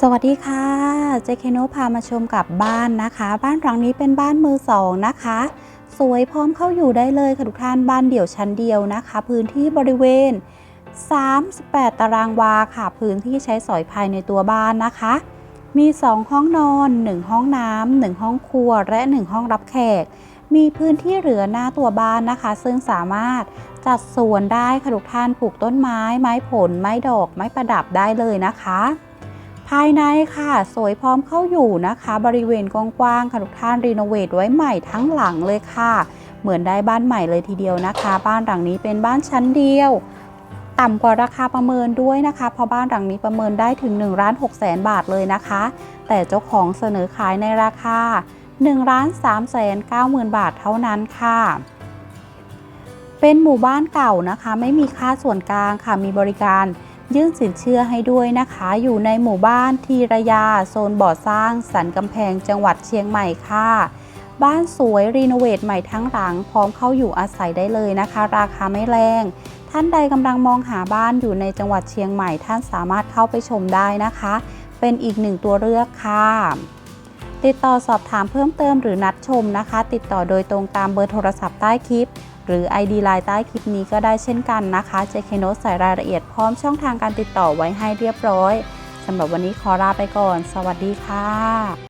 สวัสดีค่ะเจเคโนพามาชมกับบ้านนะคะ บ้านหลังนี้เป็นบ้านมือสองนะคะ สวยพร้อมเข้าอยู่ได้เลยค่ะทุกท่านบ้านเดี่ยวชั้นเดียวนะคะ พื้นที่บริเวณ 38 ตารางวาค่ะ พื้นที่ใช้สอยภายในตัวบ้านนะคะ มี 2 ห้องนอน 1 ห้องน้ำ1ห้องครัว และ 1 ห้องรับแขก มีพื้นที่เหลือหน้าตัวบ้านนะคะ ซึ่งสามารถจัดสวนได้ค่ะทุกท่านปลูกต้นไม้ ไม้ผล ไม้ดอก ไม้ประดับได้เลยนะคะายในค่ะ สวยพร้อมเข้าอยู่นะคะ บริเวณกว้างๆค่ะทุกท่านรีโนเวทไว้ใหม่ทั้งหลังเลยค่ะ เหมือนได้บ้านใหม่เลยทีเดียวนะคะ บ้านหลังนี้เป็นบ้านชั้นเดียว ต่ำกว่าราคาประเมินด้วยนะคะเพราะบ้านหลังนี้ประเมินได้ถึง1ล้าน6แสนบาทเลยนะคะ แต่เจ้าของเสนอขายในราคา1ล้าน3แสน9หมื่นบาทเท่านั้นค่ะเป็นหมู่บ้านเก่านะคะ ไม่มีค่าส่วนกลางค่ะมีบริการ ยื่นสินเชื่อให้ด้วยนะคะ อยู่ในหมู่บ้านทีระยา โซนบ่อสร้าง สันกำแพงจังหวัดเชียงใหม่ค่ะ บ้านสวยรีโนเวทใหม่ทั้งหลัง พร้อมเข้าอยู่อาศัยได้เลยนะคะ ราคาไม่แรง ท่านใดกำลังมองหาบ้านอยู่ในจังหวัดเชียงใหม่ ท่านสามารถเข้าไปชมได้นะคะ เป็นอีกหนึ่งตัวเลือกค่ะติดต่อสอบถามเพิ่มเติมหรือนัดชมนะคะ ติดต่อโดยตรงตามเบอร์โทรศัพท์ใต้คลิป หรือ ID ไลน์ใต้คลิปนี้ก็ได้เช่นกันนะคะ JK n o t e ใส่รายละเอียดพร้อมช่องทางการติดต่อไว้ให้เรียบร้อยสำหรับวันนี้ขอลาไปก่อน สวัสดีค่ะ